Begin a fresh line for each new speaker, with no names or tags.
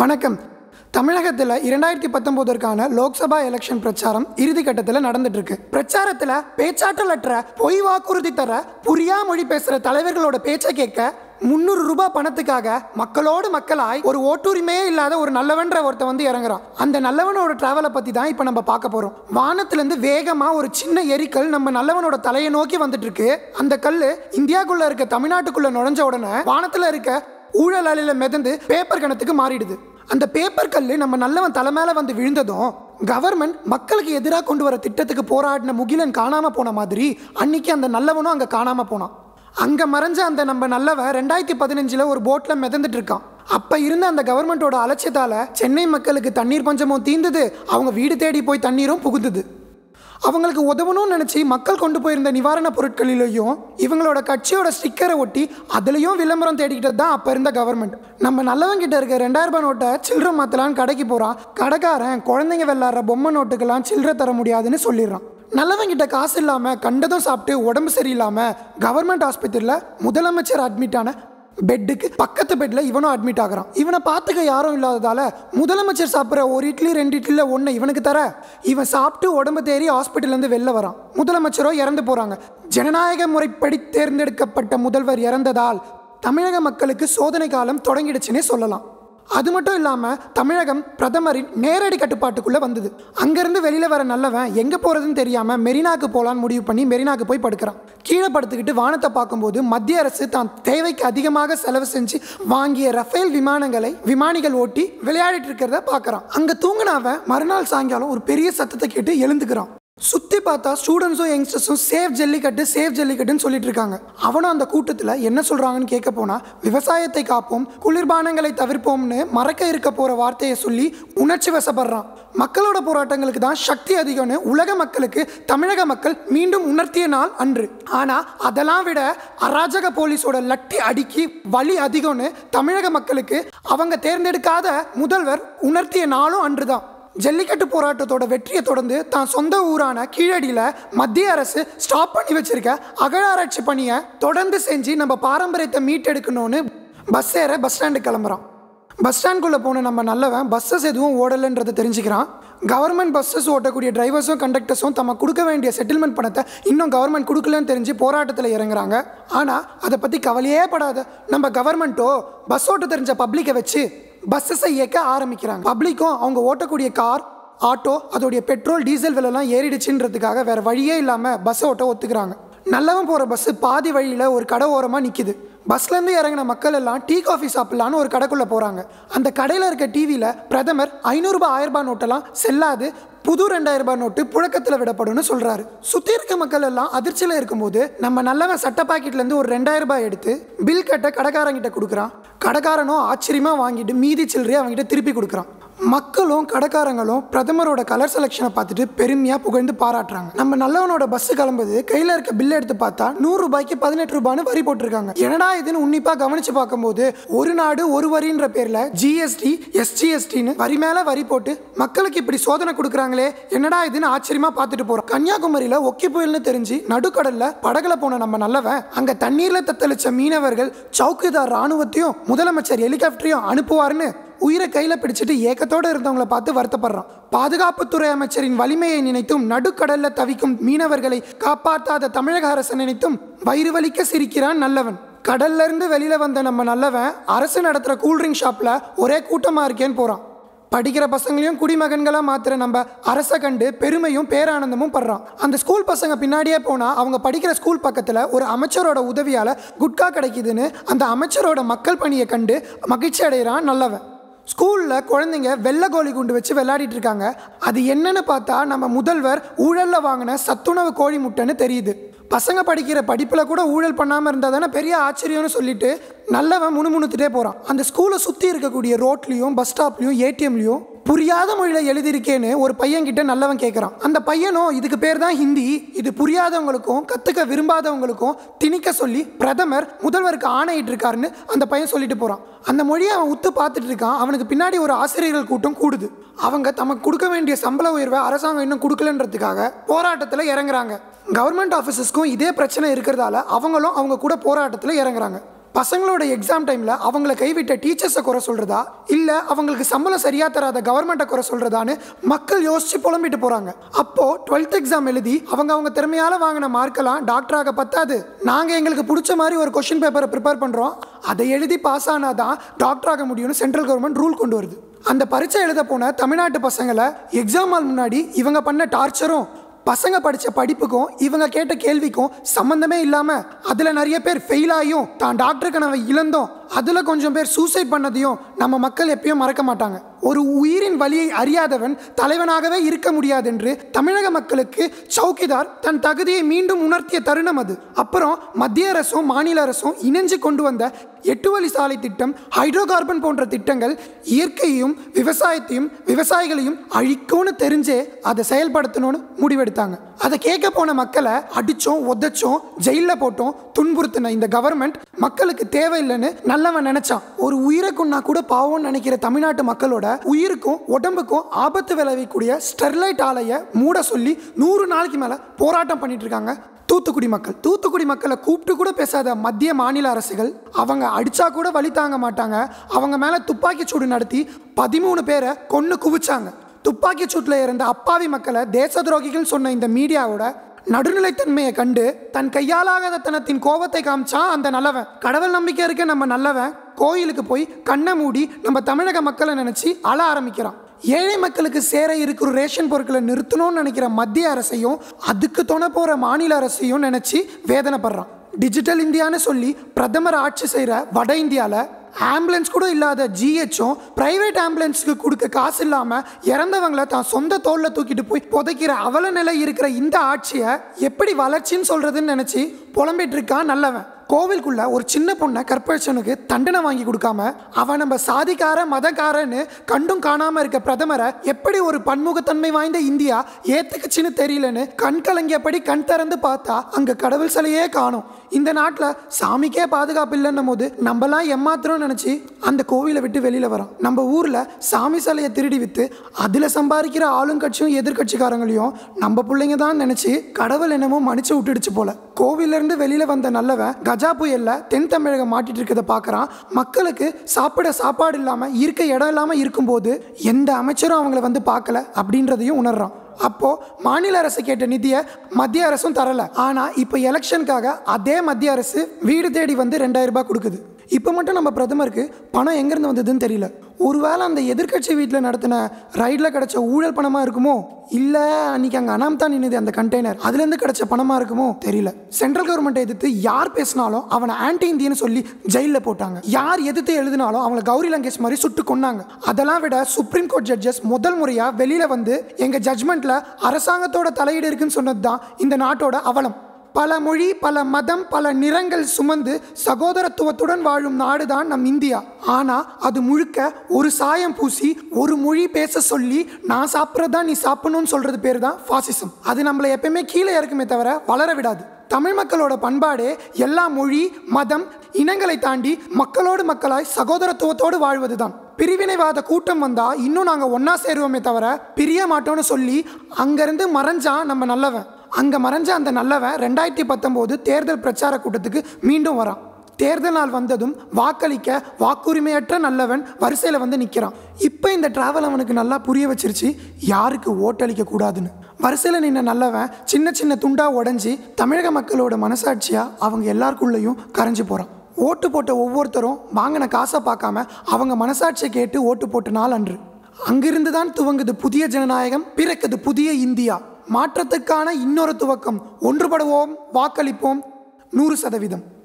வணக்கம். தமிழகத்தில் இரண்டாயிரத்தி பத்தொம்போதற்கான லோக்சபா எலெக்ஷன் பிரச்சாரம் இறுதி கட்டத்தில் நடந்துட்டு இருக்கு பிரச்சாரத்தில் பேச்சாற்றலற்ற பொய் வாக்குறுதி தர புரியா மொழி பேசுகிற தலைவர்களோட பேச்சை கேட்க முந்நூறு ரூபாய் பணத்துக்காக மக்களோடு மக்களாய் ஒரு ஓட்டுரிமையே இல்லாத ஒரு நல்லவன்ற ஒருத்தன் வந்து இறங்குறான். அந்த நல்லவனோட டிராவலை பற்றி தான் இப்போ நம்ம பார்க்க போகிறோம் வானத்திலேருந்து வேகமாக ஒரு சின்ன எரிக்கல் நம்ம நல்லவனோட தலையை நோக்கி வந்துட்டு இருக்கு அந்த கல் இந்தியாக்குள்ளே இருக்க தமிழ்நாட்டுக்குள்ளே நுழைஞ்ச உடனே வானத்தில் இருக்க ஊழல் அலையில மிதந்து பேப்பர் கணத்துக்கு மாறிடுது. அந்த பேப்பர் கல்லு நம்ம நல்லவன் தலை மேலே வந்து விழுந்ததும் கவர்மெண்ட் மக்களுக்கு எதிராக கொண்டு வர திட்டத்துக்கு போராடின முகிலன் காணாமல் போன மாதிரி அன்னைக்கு அந்த நல்லவனும் அங்கே காணாமல் போனான். அங்கே மறைஞ்ச அந்த நம்ம நல்லவன் ரெண்டாயிரத்தி பதினஞ்சில் ஒரு போட்டில் மிதந்துட்டு இருக்கான். அப்போ இருந்த அந்த கவர்மெண்டோட அலட்சியத்தால் சென்னை மக்களுக்கு தண்ணீர் பஞ்சமும் தீர்ந்தது அவங்க வீடு தேடி போய் தண்ணீரும் புகுந்தது. அவங்களுக்கு உதவணும்னு நினச்சி மக்கள் கொண்டு போயிருந்த நிவாரணப் பொருட்களிலையும் இவங்களோட கட்சியோட ஸ்டிக்கரை ஒட்டி அதுலேயும் விளம்பரம் தேடிக்கிட்டது தான் அப்போ இருந்த கவர்மெண்ட் நம்ம நல்லவங்கிட்ட இருக்க ரெண்டாயிரம் ரூபாய் நோட்டை சில்லறை மாற்றலான்னு கடைக்கு போகிறான் கடைக்காரன் குழந்தைங்க விளாட்ற பொம்மை நோட்டுக்கெல்லாம் சில்லறை தர முடியாதுன்னு சொல்லிடுறான். நல்லவங்கிட்ட காசு இல்லாமல் கண்டதும் சாப்பிட்டு உடம்பு சரியில்லாமல் கவர்மெண்ட் ஆஸ்பத்திரியில் முதலமைச்சர் அட்மிட் ஆன பெட்டுக்கு பக்கத்து பெட்டில் இவனும் அட்மிட் ஆகுறான். இவனை பார்த்துக்க யாரும் இல்லாததால் முதலமைச்சர் சாப்பிட்ற ஒரு இட்லி ரெண்டு இட்லியில் ஒன்று இவனுக்கு தர. இவன் சாப்பிட்டு உடம்பு தேறி ஹாஸ்பிட்டல்லேருந்து வெளில வரான். முதலமைச்சரோ இறந்து போகிறாங்க ஜனநாயக முறைப்படி தேர்ந்தெடுக்கப்பட்ட முதல்வர் இறந்ததால் தமிழக மக்களுக்கு சோதனை காலம் தொடங்கிடுச்சுன்னே சொல்லலாம். அது மட்டும் இல்லாமல் தமிழகம் பிரதமரின் நேரடி கட்டுப்பாட்டுக்குள்ளே வந்தது. அங்கேருந்து வெளியில் வர நல்லவன் எங்கே போகிறதுன்னு தெரியாமல் மெரினாக்கு போகலான்னு முடிவு பண்ணி மெரினாக்கு போய் படுக்கிறான். கீழே படுத்துக்கிட்டு வானத்தை பார்க்கும்போது மத்திய அரசு தான் தேவைக்கு அதிகமாக செலவு செஞ்சு வாங்கிய ரஃபேல் விமானங்களை விமானிகள் ஓட்டி விளையாடிட்டு இருக்கிறத பார்க்குறான். அங்கே தூங்கினவன் மறுநாள் சாயங்காலம் ஒரு பெரிய சத்தத்தை கேட்டு எழுந்துக்கிறான். சுற்றி பார்த்தா ஸ்டூடெண்ட்ஸும் யங்ஸ்டர்ஸும் சேஃப் ஜல்லிக்கட்டு சேஃப் ஜல்லிக்கட்டுன்னு சொல்லிட்டு இருக்காங்க அவனும் அந்த கூட்டத்தில் என்ன சொல்கிறாங்கன்னு கேட்க போனால் விவசாயத்தை காப்போம் குளிர்பானங்களை தவிர்ப்போம்னு மறக்க இருக்க போகிற வார்த்தையை சொல்லி உணர்ச்சி வசப்படுறான். மக்களோட போராட்டங்களுக்கு தான் சக்தி அதிகம்னு உலக மக்களுக்கு தமிழக மக்கள் மீண்டும் உணர்த்திய நாள் அன்று. ஆனால் அதெல்லாம் விட அராஜக போலீஸோட லட்டி அடிக்கி வலி அதிகம்னு தமிழக மக்களுக்கு அவங்க தேர்ந்தெடுக்காத முதல்வர் உணர்த்திய நாளும் அன்று தான் ஜல்லிக்கட்டு போராட்டத்தோட வெற்றியை தொடர்ந்து தான் சொந்த ஊரான கீழடியில் மத்திய அரசு ஸ்டாப் பண்ணி வச்சிருக்க அகழாராய்ச்சி பணியை தொடர்ந்து செஞ்சு நம்ம பாரம்பரியத்தை மீட்டெடுக்கணும்னு பஸ் ஏற பஸ் ஸ்டாண்டு கிளம்புறான். பஸ் ஸ்டாண்ட்குள்ளே போன நம்ம நல்லவன் பஸ்ஸஸ் எதுவும் ஓடலைன்றதை தெரிஞ்சுக்கிறான். கவர்மெண்ட் பஸ்ஸஸ் ஓட்டக்கூடிய டிரைவர்ஸும் கண்டக்டர்ஸும் தம்ம கொடுக்க வேண்டிய செட்டில்மெண்ட் பணத்தை இன்னும் கவர்மெண்ட் கொடுக்கலன்னு தெரிஞ்சு போராட்டத்தில் இறங்குறாங்க. ஆனால் அதை பற்றி கவலையே படாத. நம்ம கவர்மெண்ட்டோ பஸ் ஓட்ட தெரிஞ்ச பப்ளிக்கை வச்சு பஸ்ஸஸை இயக்க ஆரம்பிக்கிறாங்க. பப்ளிக்கும் அவங்க ஓட்டக்கூடிய கார் ஆட்டோ அதோடைய பெட்ரோல் டீசல் விலைலாம் ஏறிடுச்சுன்றதுக்காக வேறு வழியே இல்லாமல் பஸ்ஸை ஓட்ட ஒத்துக்கிறாங்க. நல்லவன் போகிற பஸ்ஸு பாதி வழியில் ஒரு கடை ஓரமாக நிற்கிது பஸ்லேருந்து இறங்கின மக்கள் எல்லாம் டீ காஃபி சாப்பிட்லான்னு ஒரு கடைக்குள்ளே போகிறாங்க அந்த கடையில் இருக்க டிவியில் பிரதமர் ஐநூறுரூபா ஆயிரம் ரூபாய் நோட்டெல்லாம் செல்லாது புது ரெண்டாயிரம் ரூபாய் நோட்டு புழக்கத்தில் விடப்படும்னு சொல்கிறாரு சுற்றி இருக்க மக்கள் எல்லாம் அதிர்ச்சியில் இருக்கும்போது நம்ம நல்லவன் சட்ட பாக்கெட்லேருந்து ஒரு ரெண்டாயிரம் ரூபாய் எடுத்து பில் கட்ட கடைக்காரங்கிட்ட கொடுக்குறான். கடைக்காரனும் ஆச்சரியமாக வாங்கிட்டு மீதி சில்லறையை அவங்ககிட்ட திருப்பி கொடுக்குறான். மக்களும் கடைக்காரங்களும் பிரதமரோட கலர் செலெக்ஷனை பார்த்துட்டு பெருமையாக புகழ்ந்து பாராட்டுறாங்க. நம்ம நல்லவனோட பஸ் கிளம்புது கையில் இருக்க பில் எடுத்து பார்த்தா நூறு ரூபாய்க்கு பதினெட்டு ரூபான்னு வரி போட்டிருக்காங்க. என்னடா இதுன்னு உன்னிப்பாக கவனிச்சு பார்க்கும்போது ஒரு நாடு ஒரு வரின்ற பேரில் ஜிஎஸ்டி எஸ்ஜிஎஸ்டின்னு வரி மேலே வரி போட்டு மக்களுக்கு இப்படி சோதனை கொடுக்குறாங்களே என்னடா இதுன்னு ஆச்சரியமாக பார்த்துட்டு போகிறோம் கன்னியாகுமரியில் ஒக்கி புயல்னு தெரிஞ்சு நடுக்கடலில் படகுல போன நம்ம நல்லவன் அங்கே தண்ணீரில் தத்தளிச்ச மீனவர்கள் சவுக்குதார் ராணுவத்தையும் முதலமைச்சர் ஹெலிகாப்டரையும் அனுப்புவார்னு உயிரை கையில் பிடிச்சிட்டு ஏக்கத்தோடு இருந்தவங்கள பார்த்து வருத்தப்படுறான். பாதுகாப்புத்துறை அமைச்சரின் வலிமையை நினைத்தும் நடுக்கடல்ல தவிக்கும் மீனவர்களை காப்பாற்றாத தமிழக அரசை நினைத்தும் வயிறு வலிக்க சிரிக்கிறான் நல்லவன். கடல்ல இருந்து வெளியில வந்த நம்ம நல்லவன் அரசு நடத்துகிற கூல்ட்ரிங்க் ஷாப்பில் ஒரே கூட்டமாக இருக்கேன்னு போகிறான் படிக்கிற பசங்களையும் குடிமகன்களாக மாத்திர நம்ம அரசை கண்டு பெருமையும் பேரானந்தமும் படுறான். அந்த ஸ்கூல் பசங்க பின்னாடியே போனால் அவங்க படிக்கிற ஸ்கூல் பக்கத்தில் ஒரு அமைச்சரோட உதவியால் குட்கா கிடைக்குதுன்னு அந்த அமைச்சரோட மக்கள் பணியை கண்டு மகிழ்ச்சி அடைகிறான் நல்லவன். ஸ்கூலில் குழந்தைங்க வெள்ளை கோழி குண்டு வச்சு விளையாடிட்டு இருக்காங்க. அது என்னன்னு பார்த்தா நம்ம முதல்வர் ஊழலில் வாங்கின சத்துணவு கோழி முட்டைன்னு தெரியுது. பசங்க படிக்கிற படிப்பில் கூட ஊழல் பண்ணாமல் இருந்தால் தானே பெரிய ஆச்சரியம்னு சொல்லிட்டு நல்லவன் முணுமுணுத்துட்டே போகிறான் அந்த ஸ்கூலை சுற்றி இருக்கக்கூடிய ரோட்லேயும் பஸ் ஸ்டாப்லேயும் ஏடிஎம்லேயும் புரியாத மொழியில் எழுதியிருக்கேன்னு ஒரு பையன்கிட்ட நல்லவன் கேட்குறான் அந்த பையனும் இதுக்கு பேர் தான் ஹிந்தி. இது புரியாதவங்களுக்கும் கற்றுக்க விரும்பாதவங்களுக்கும் திணிக்க சொல்லி பிரதமர் முதல்வருக்கு ஆணையிட்டு இருக்காருன்னு அந்த பையன் சொல்லிட்டு போகிறான் அந்த மொழியை அவன் உத்து பார்த்துட்டு இருக்கான். அவனுக்கு பின்னாடி ஒரு ஆசிரியர்கள் கூட்டம் கூடுது. அவங்க தமக்கு கொடுக்க வேண்டிய சம்பள உயர்வை அரசாங்கம் இன்னும் கொடுக்கலன்றதுக்காக போராட்டத்தில் இறங்குறாங்க. கவர்மெண்ட் ஆஃபீஸஸ்க்கும் இதே பிரச்சனை இருக்கிறதால அவங்களும் அவங்க கூட போராட்டத்தில் இறங்குறாங்க. பசங்களோட எக்ஸாம் டைமில் அவங்கள கைவிட்ட டீச்சர்ஸை குறை சொல்கிறதா இல்லை அவங்களுக்கு சம்பளம் சரியாக தராத கவர்மெண்ட்டை குறை சொல்கிறதான்னு மக்கள் யோசித்து புலம்பிட்டு போகிறாங்க அப்போது டுவெல்த் எக்ஸாம் எழுதி அவங்க அவங்க திறமையால் வாங்கின மார்க்கெல்லாம் டாக்டராக பத்தாது. நாங்கள் எங்களுக்கு பிடிச்ச மாதிரி ஒரு கொஷின் பேப்பரை ப்ரிப்பேர் பண்ணுறோம் அதை எழுதி பாஸ் ஆனால் தான் டாக்டராக முடியும்னு சென்ட்ரல் கவர்மெண்ட் ரூல் கொண்டு வருது. அந்த பரீட்சை எழுத போன தமிழ்நாட்டு பசங்களை எக்ஸாம் ஹால் முன்னாடி இவங்க பண்ண டார்ச்சரும் பசங்க படித்த படிப்புக்கும் இவங்க கேட்ட கேள்விக்கும் சம்மந்தமே இல்லாமல் அதில் நிறைய பேர் ஃபெயில் ஆகியும். தான் டாக்டருக்கு நம்ம இழந்தோம். அதில் கொஞ்சம் பேர் சூசைட் பண்ணதையும் நம்ம மக்கள் எப்பயும் மறக்க மாட்டாங்க. ஒரு உயிரின் வழியை அறியாதவன் தலைவனாகவே இருக்க முடியாது என்று தமிழக மக்களுக்கு சௌக்கிதார் தன் தகுதியை மீண்டும் உணர்த்திய தருணம் அது. அப்புறம் மத்திய அரசும் மாநில அரசும் இணைஞ்சு கொண்டு வந்த எட்டு வழி சாலை திட்டம் ஹைட்ரோ கார்பன் போன்ற திட்டங்கள் இயற்கையையும் விவசாயத்தையும் விவசாயிகளையும் அழிக்கும்னு தெரிஞ்சே அதை செயல்படுத்தணும்னு முடிவெடுத்தாங்க. அதை கேட்க போன மக்களை அடித்தோம் உதைச்சோம் ஜெயிலில் போட்டோம் துன்புறுத்தின இந்த கவர்மெண்ட் மக்களுக்கு தேவையில்லைன்னு நல்லவன் நினைச்சான். ஒரு உயிருக்குன்னா கூட பாவம்னு நினைக்கிற தமிழ்நாட்டு மக்களோட உயிருக்கும் உடம்புக்கும் ஆபத்து விளைவிக்கக்கூடிய ஸ்டெர்லைட் ஆலையை மூட சொல்லி நூறு நாளைக்கு மேலே போராட்டம் பண்ணிட்டு இருக்காங்க தூத்துக்குடி மக்கள். தூத்துக்குடி மக்களை கூப்பிட்டு கூட பேசாத மத்திய மாநில அரசுகள் அவங்க அடிச்சா கூட வழி தாங்க மாட்டாங்க. அவங்க மேலே துப்பாக்கி சூடு நடத்தி பதிமூணு பேரை கொன்று குவிச்சாங்க. துப்பாக்கி சூட்டில் இருந்த அப்பாவி மக்களை தேச துரோகிகள் சொன்ன இந்த மீடியாவோட நடுநிலைத்தன்மையை கண்டு தன் கையாலாகாத தனத்தின் கோபத்தை காமிச்சான் அந்த நல்லவன். கடவுள் நம்பிக்கை இருக்க நம்ம நல்லவன் கோயிலுக்கு போய் கண்ணை மூடி நம்ம தமிழக மக்களை நினச்சி அழ ஆரம்பிக்கிறான். ஏழை மக்களுக்கு சேர இருக்கிற ரேஷன் பொருட்களை நிறுத்தணும்னு நினைக்கிற மத்திய அரசையும் அதுக்கு துணை போகிற மாநில அரசையும் நினச்சி வேதனைப்படுறான். டிஜிட்டல் இந்தியான்னு சொல்லி பிரதமர் ஆட்சி செய்கிற வட இந்தியாவில் ஆம்புலன்ஸ் கூட இல்லாத ஜிஹெச்சும் ப்ரைவேட் ஆம்புலன்ஸுக்கு கொடுக்க காசு இல்லாமல் இறந்தவங்கள தான் சொந்த தோளில் தூக்கிட்டு போய் புதைக்கிற அவல நிலை இருக்கிற இந்த ஆட்சியை எப்படி வளர்ச்சின்னு சொல்கிறதுன்னு நினச்சி புலம்பிட்டு இருக்கான் நல்லவன். கோவிலுக்குள்ள ஒரு சின்ன பொண்ணை கற்பழிச்சவனுக்கு தண்டனை வாங்கி கொடுக்காம அவன் நம்ம சாதிக்கார மதக்காரன்னு கண்டும் காணாம இருக்க பிரதமரை எப்படி ஒரு பன்முகத்தன்மை வாய்ந்த இந்தியா ஏத்துக்குச்சுன்னு தெரியலன்னு கண் கலங்கியபடி கண் திறந்து பார்த்தா அங்க கடவுள் சிலையே காணும். இந்த நாட்டில் சாமிக்கே பாதுகாப்பு இல்லைன்னும் போது நம்மலாம் ஏமாத்திரம் நினச்சி அந்த கோவிலை விட்டு வெளியில் வரோம். நம்ம ஊரில் சாமி சிலையை திருடி விற்று அதில் சம்பாதிக்கிற ஆளுங்கட்சியும் எதிர்கட்சிக்காரங்களையும் நம்ம பிள்ளைங்க தான் நினச்சி கடவுள் என்னமோ மன்னிச்சு விட்டுடுச்சு போல. கோவிலிருந்து வெளியில் வந்த நல்லவன் கஜா புயலில் தென் தமிழகம் மாட்டிட்டு இருக்கிறத பார்க்குறான். மக்களுக்கு சாப்பிட சாப்பாடு இல்லாமல் இருக்க இடம் இல்லாமல் இருக்கும்போது எந்த அமைச்சரும் அவங்கள வந்து பார்க்கல அப்படின்றதையும் உணர்றான். அப்போது மாநில அரசு கேட்ட நிதியை மத்திய அரசும் தரலை. ஆனால் இப்போ எலெக்ஷனுக்காக அதே மத்திய அரசு வீடு தேடி வந்து ரெண்டாயிரம் ரூபாய் கொடுக்குது. இப்போ மட்டும் நம்ம பிரதமருக்கு பணம் எங்கேருந்து வந்ததுன்னு தெரியல. ஒருவேளை அந்த எதிர்க்கட்சி வீட்டில் நடத்தின ரைடில் கிடைச்ச ஊழல் பணமாக இருக்குமோ? இல்லை அன்னைக்கு அங்கே அனாம்தா தான் நின்னுது அந்த கண்டெய்னர் அதுலேருந்து கிடச்ச பணமாக இருக்குமோ? தெரியல. சென்ட்ரல் கவர்மெண்ட்டை எதிர்த்து யார் பேசினாலும் அவனை ஆன்டி இந்தியன்னு சொல்லி ஜெயிலில் போட்டாங்க. யார் எதிர்த்து எழுதினாலும் அவங்கள கௌரி லங்கேஷ் மாதிரி சுட்டு கொன்னாங்க. அதெல்லாம் விட சுப்ரீம் கோர்ட் ஜட்ஜஸ் முதல் முறையாக வெளியில் வந்து எங்கள் ஜட்மெண்ட்டில் அரசாங்கத்தோட தலையீடு இருக்குன்னு சொன்னது தான் இந்த நாட்டோட அவலம். பல மொழி பல மதம் பல நிறங்கள் சுமந்து சகோதரத்துவத்துடன் வாழும் நாடுதான் நம் இந்தியா. ஆனால் அது முழுக்க ஒரு சாயம் பூசி ஒரு மொழி பேச சொல்லி நான் சாப்பிட்றதா நீ சாப்பிடணும்னு சொல்கிறது பேர் தான் ஃபாசிசம் அது நம்மளை எப்பயுமே கீழே இறக்குமே தவிர வளர விடாது. தமிழ் மக்களோட பண்பாடே எல்லா மொழி மதம் இனங்களை தாண்டி மக்களோடு மக்களாய் சகோதரத்துவத்தோடு வாழ்வதுதான். பிரிவினைவாத கூட்டம் வந்தால் இன்னும் நாங்கள் ஒன்றா சேருவோமே தவிர பிரிய மாட்டோம்னு சொல்லி அங்கேருந்து மறைஞ்சா நம்ம நல்லவன். அங்கே மறைஞ்ச அந்த நல்லவன் ரெண்டாயிரத்தி பத்தொம்போது தேர்தல் பிரச்சார கூட்டத்துக்கு மீண்டும் வரான். தேர்தல் நாள் வந்ததும் வாக்களிக்க வாக்குரிமையற்ற நல்லவன் வரிசையில் வந்து நிற்கிறான் இப்போ இந்த டிராவல் அவனுக்கு நல்லா புரிய வச்சிருச்சு யாருக்கு ஓட்டளிக்க கூடாதுன்னு. வரிசையில் நின்ன நல்லவன் சின்ன சின்ன துண்டாக உடஞ்சி தமிழக மக்களோட மனசாட்சியாக அவங்க எல்லாருக்குள்ளேயும் கரைஞ்சு போகிறான் ஓட்டு போட்ட ஒவ்வொருத்தரும் வாங்கின காசை பார்க்காம அவங்க மனசாட்சியை கேட்டு ஓட்டு போட்ட நாள் அன்று. அங்கிருந்து தான் துவங்குது புதிய ஜனநாயகம் பிறக்குது புதிய இந்தியா. மாற்றத்துக்கான இன்னொரு துவக்கம். ஒன்றுபடுவோம் வாக்களிப்போம் நூறு சதவீதம்.